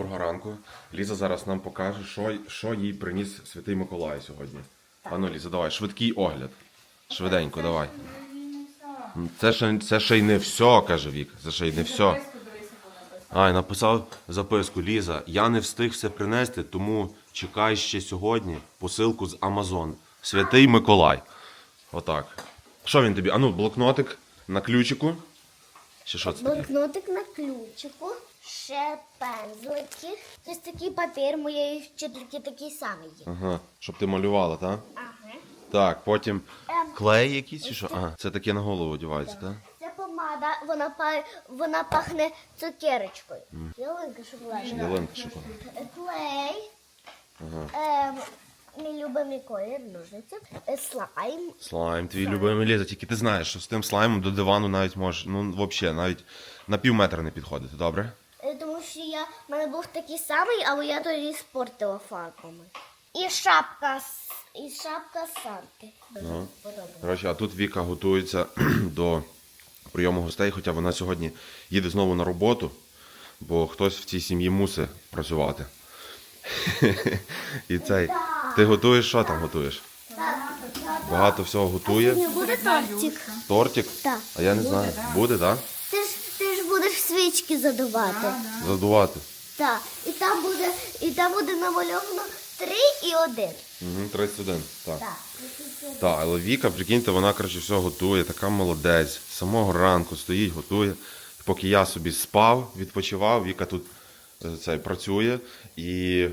доброго ранку. Ліза зараз нам покаже, що, що їй приніс Святий Миколай сьогодні. Ану, Ліза, давай, швидкий огляд. Швиденько, давай. Це ще, це ще й не все, каже Вік. Це ще й не все. Ай, написав записку Ліза. Я не встиг все принести, тому чекай ще сьогодні посилку з Амазон. Святий Миколай. Отак. Що він тобі? Ану, блокнотик на ключику. Чи що це таке? Блокнотик на ключику, ще пензлики. Ось такий папір моєї вчительки такий самий є. Ага, щоб ти малювала, так? Ага. Так, потім Ем, клей якийсь чи що? Ага, це таке на голову одягається, так? Це помада, вона, па- вона пахне цукерочкою. Ялинка шоколадна. Ялинка шоколад. Клей. Ем, мій любимий колір, ножниці. Е, Слайм. Слайм, твій любимий Ліза, тільки ти знаєш, що з тим слаймом до дивану навіть можеш, ну взагалі, навіть на пів метра не підходити, добре? Е, Тому що я, в мене був такий самий, але я тоді спортила фарбами. І шапка, і шапка Санти. Дуже подобається. Коротше, а тут Віка готується до прийому гостей, хоча вона сьогодні їде знову на роботу, бо хтось в цій сім'ї мусить працювати. І цей. Ти готуєш, що там готуєш? Багато всього готує. Буде тортик? Тортик? А я не знаю. Буде, так? Будеш свічки задувати. Задувати. Так. І там буде, і там буде намальовано три і один. Угу, 31. Так. Так. Так, але Віка, прикиньте, вона коротше все готує, така молодець. З самого ранку стоїть, готує. Поки я собі спав, відпочивав, Віка тут е, цей, працює і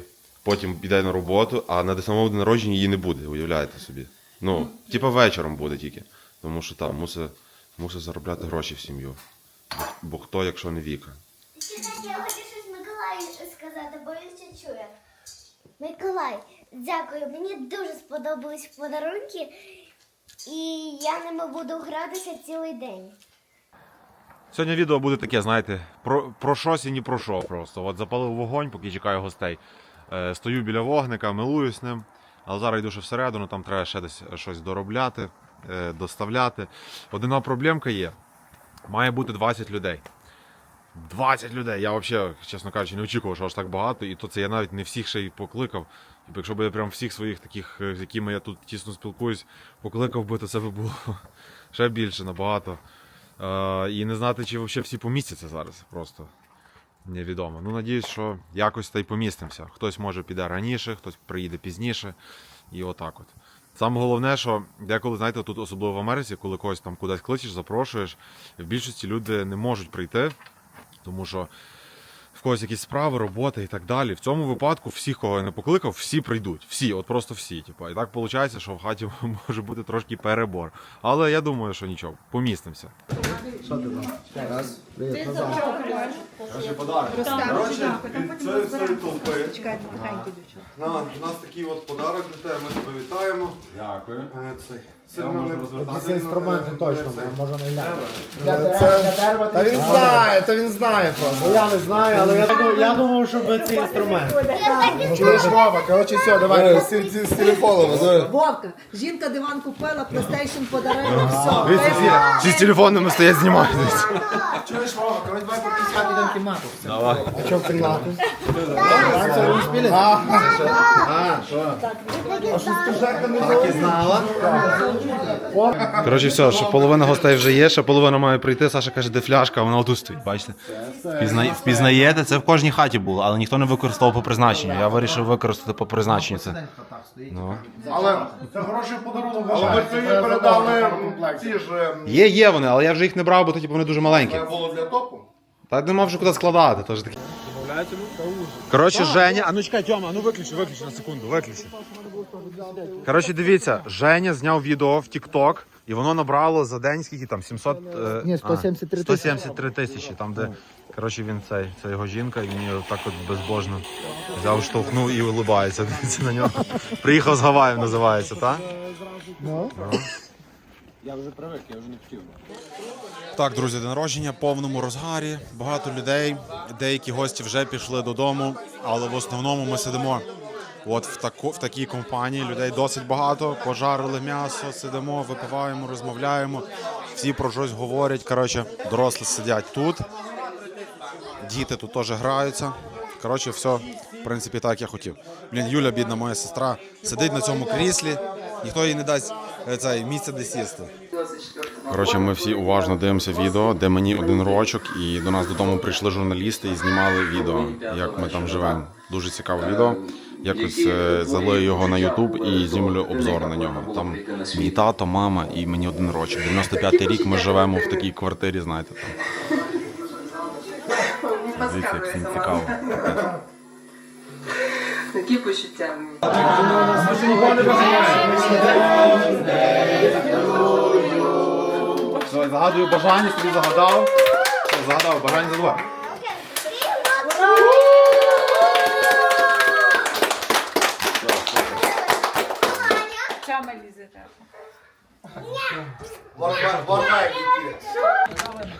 потім піде на роботу, а на самому день народження її не буде, уявляєте собі. Ну, типа вечором буде тільки. Тому що там мусить, мусить заробляти гроші в сім'ю. Бо, хто, якщо не Віка? Я хочу щось Миколаю сказати, бо він ще чує. Миколай, дякую. Мені дуже сподобались подарунки, і я ними буду гратися цілий день. Сьогодні відео буде таке, знаєте, про, про щось і ні про що просто. От запалив вогонь, поки чекаю гостей. Е, стою біля вогника, милуюсь ним. Але зараз йду ще всередину, там треба ще десь щось доробляти, е, доставляти. Одна проблемка є. Має бути 20 людей. 20 людей. Я взагалі, чесно кажучи, не очікував, що аж так багато. І то це я навіть не всіх ще й покликав. І якщо б я прям всіх своїх таких, е, з якими я тут тісно спілкуюсь, покликав би, то це би було ще більше набагато. Е, і не знати, чи взагалі всі помістяться зараз просто. Невідомо. Ну, надіюсь, що якось та й помістимося. Хтось може піде раніше, хтось приїде пізніше. І отак от. Саме головне, що деколи, знаєте, тут особливо в Америці, коли когось там кудись кличеш, запрошуєш, в більшості люди не можуть прийти, тому що в когось якісь справи, роботи і так далі. В цьому випадку всіх, кого я не покликав, всі прийдуть. Всі, от просто всі. Типу. І так виходить, що в хаті може бути трошки перебор. Але я думаю, що нічого, помістимося. Коротше, від цієї всієї толпи Чекайте, тихенько, дівчата. на, у нас такий от подарок для тебе, ми тебе вітаємо. Дякую. Е, Цей. Це не інструменти точно, може не глянути. Та він знає, та він знає просто. Я не знаю, але я, думав- я думав, що це інструмент. Чуєш, Вова, коротше, все, давай, з, з, з телефоном. давай. Вовка, жінка диван купила, PlayStation подарила, все. Всі з телефонами стоять, знімають. Чуєш, Вова, коротше, давай по 50 йдемо в кімнату. А що в кімнату? Так. І знала. Коротше, все, що половина гостей вже є, ще половина має прийти. Саша каже, де фляжка, а вона отут стоїть. Бачите? Впізна... Впізнаєте, це в кожній хаті було, але ніхто не використовував по призначенню. Я вирішив використати по призначенню це. Ну. Але Це хороший подарунок. але ми тобі передали ці ж е, Є, є вони, але я вже їх не брав, бо то, типу, вони дуже маленькі. це було для топу. Та нема вже куди складати. Тож такі. Коротше, Женя, а ну чекай, Тьома, а ну виключи, виключи на секунду, виключи. Коротше, дивіться, Женя зняв відео в TikTok, і воно набрало за день скільки там 700... е, Ні, 173 а, 173 тисячі, там де, коротше, він цей, це його жінка, і він її так от безбожно взяв, штовхнув і улибається. Дивіться на нього. Приїхав з Гаваїв, називається, так? Так, друзі, день народження повному розгарі. Багато людей. Деякі гості вже пішли додому, але в основному ми сидимо от в, таку, в такій компанії. Людей досить багато. Пожарили м'ясо, сидимо, випиваємо, розмовляємо. Всі про щось говорять. Коротше, дорослі сидять тут. Діти тут теж граються. Коротше, все, в принципі, так я хотів. Блін, Юля, бідна моя сестра, сидить на цьому кріслі, ніхто їй не дасть е, цей, місце, де сісти. Коротше, ми всі уважно дивимося відео, де мені один рочок, і до нас додому прийшли журналісти і знімали відео, як ми там живемо. Дуже цікаве відео. Якось е, залию його на Ютуб і знімлю обзор на нього. Там мій тато, мама і мені один рочок. 95-й рік ми живемо в такій квартирі, знаєте там. Дивіться, як всім цікаво. Такі почуття. Все, загадую бажання, собі загадав. Все, загадав, бажання задавай. Чами лізете.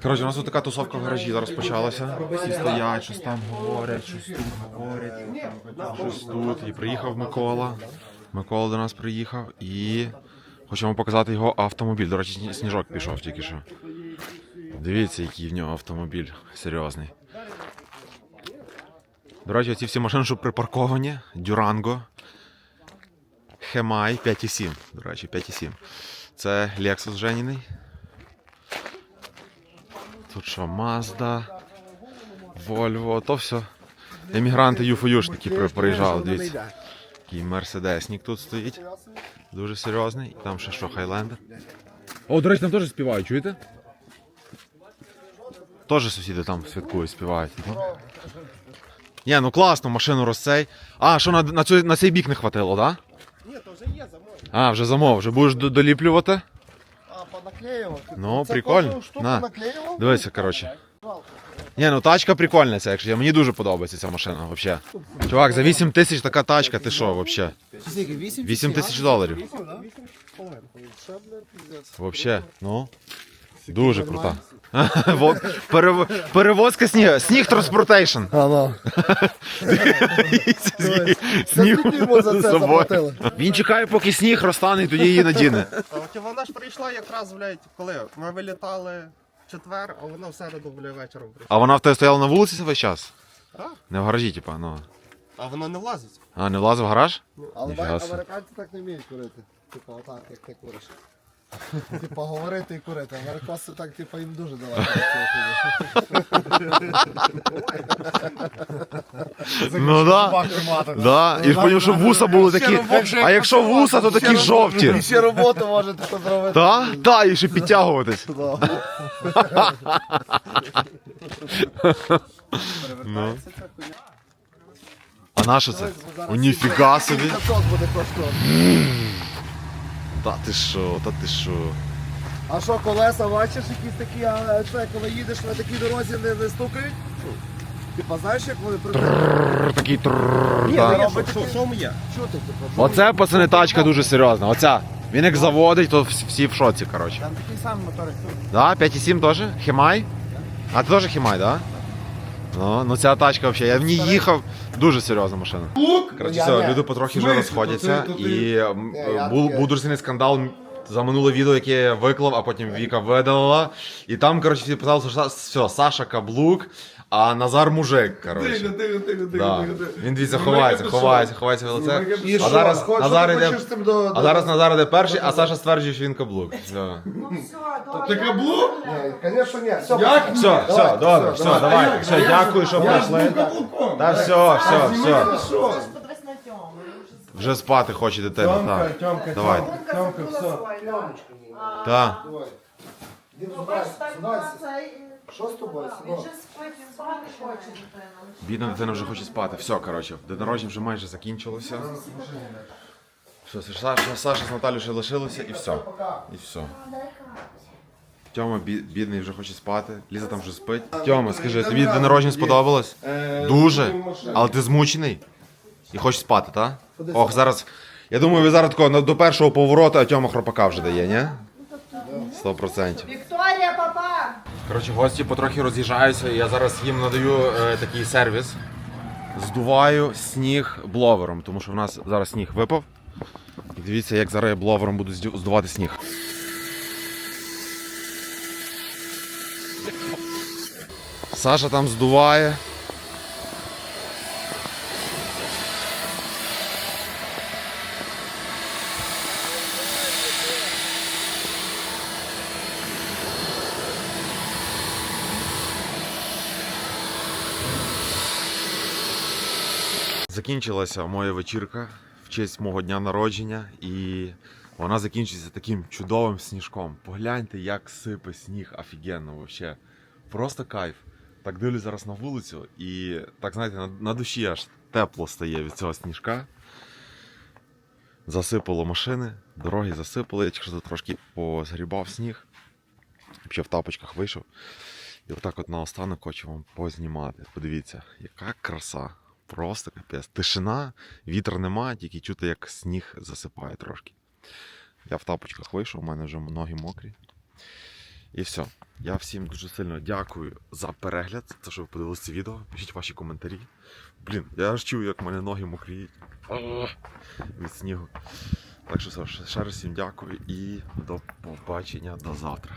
Коротше, у нас тут така тусовка в гаражі зараз почалася. Всі стоять, щось там говорять, щось тут говорять, щось тут. І приїхав Микола. Микола до нас приїхав і хочемо показати його автомобіль. До речі, сніжок пішов тільки що. Дивіться, який в нього автомобіль серйозний. До речі, ці всі машини, що припарковані, Дюранго, Хемай 5,7. До речі, 5,7. Це Lexus Женіний. Тут що, Mazda, Volvo, то все. Емігранти юфоюшники при- приїжджали, дивіться. Такий мерседеснік тут стоїть. Дуже серйозний. Там ще що, Хайлендер. О, до речі, там теж співають, чуєте? Теж сусіди там святкують, співають. Ні, ну класно, машину розцей. А, що на, на, цю, на цей бік не хватило, так? Да? Ні, то вже є замов. А, вже замов, вже будеш доліплювати? А, понаклеював. Ну, Це прикольно. На. Дивися, коротше. Ні, ну тачка прикольна ця, якщо мені дуже подобається ця машина, взагалі. Чувак, за 8 тисяч така тачка, ти що, взагалі? 8 тисяч доларів. Взагалі, ну. Дуже крута. Перевозка снігу. Сніг транспортейшн. Ага. Сніг собою. Він чекає, поки сніг розтане, і тоді її надіне. Вона ж прийшла якраз, блядь, коли ми вилітали четвер, а вона в середу, блядь, вечором прийшла. А вона в тебе стояла на вулиці весь час? Так. Не в гаражі, типа, ну. А вона не влазить. А, не влазив в гараж? Але Ніфіга собі. американці так не вміють курити. Типа отак, як ти куриш. Типа говорити і курити. Американці так, типа, їм дуже далеко. Ну да. Да. І ж потім, щоб вуса були такі. А якщо вуса, то такі жовті. І Ще роботу можете зробити. Та? Та, і ще підтягуватись. Ну. А на що це? О, ніфіга собі. 500 буде коштувати. Та ти що, та ти що. А що, колеса, бачиш, якісь такі, а це, коли їдеш на такій дорозі, не, не стукають? Типа, знаєш, як вони при... Трррр, Такий тррррр, та. Що, що є? Чути, типа, Оце, пацани, тачка дуже серйозна. Оця. Він як заводить, то всі всі в шоці, коротше. там такий самий мотор, як тут. Да, 5,7 теж? Хімай? А ти теж Хімай, да? Ну, ну ця тачка взагалі, я в ній їхав, дуже серйозна машина. Коротше, Я все, не. люди потрохи вже розходяться. І м, Ні, я був, таке. був дуже сильний скандал за минуле відео, яке я виклав, а потім Віка видалила. І там, коротше, всі писали, що Са- все, Саша каблук, а Назар мужик. Коротше. Да. Він дивіться, ховається, ховається, ховається в лице. І А зараз хоч- Назар що ти йде. хочеш цим до- А до- зараз Назар йде перший, а Саша стверджує, що він каблук. Все. Ти каблук? Ні, звісно, ні. Все, Як? Все, все, добре, все, давай. Все, дякую, що прийшли. Та все, все, все. Вже спати хоче дитина, так. Тьомка, Давай. Тьомка, все. Так. Іди сюди, сюди. Що з тобою, синок? Бідна дитина вже хоче спати. Все, коротше, день народження вже майже закінчилося. Все, Саша, Саша з Наталією ще лишилося і все. І все. Тьома бі- бідний вже хоче спати. Ліза там вже спить. Тьома, скажи, тобі день народження сподобалось? Дуже. Але ти змучений? І хочеш спати, так? Ох, зараз. Я думаю, ви зараз такого ну, до першого повороту, а Тьома хропака вже дає, ні? Сто процентів. Вікторія, папа! Коротше, гості потрохи роз'їжджаються, і я зараз їм надаю е, такий сервіс. Здуваю сніг бловером, тому що в нас зараз сніг випав. І дивіться, як зараз я бловером буду здувати сніг. Саша там здуває. Закінчилася моя вечірка в честь мого дня народження, і вона закінчиться таким чудовим сніжком. Погляньте, як сипе сніг офігенно вообще. Просто кайф. Так дивлюсь зараз на вулицю, і так знаєте, на, на душі аж тепло стає від цього сніжка. Засипало машини, дороги засипали, я тільки трошки позгрібав сніг. Ще в тапочках вийшов. І отак от наостанок хочу вам познімати. Подивіться, яка краса. Просто капець. Тишина, вітер нема, тільки чути, як сніг засипає трошки. Я в тапочках вийшов, у мене вже ноги мокрі. І все. Я всім дуже сильно дякую за перегляд, за те, що ви подивилися це відео. Пишіть ваші коментарі. Блін, я аж чую, як в мене ноги мокріють від снігу. Так що все, ще раз всім дякую і до побачення до завтра.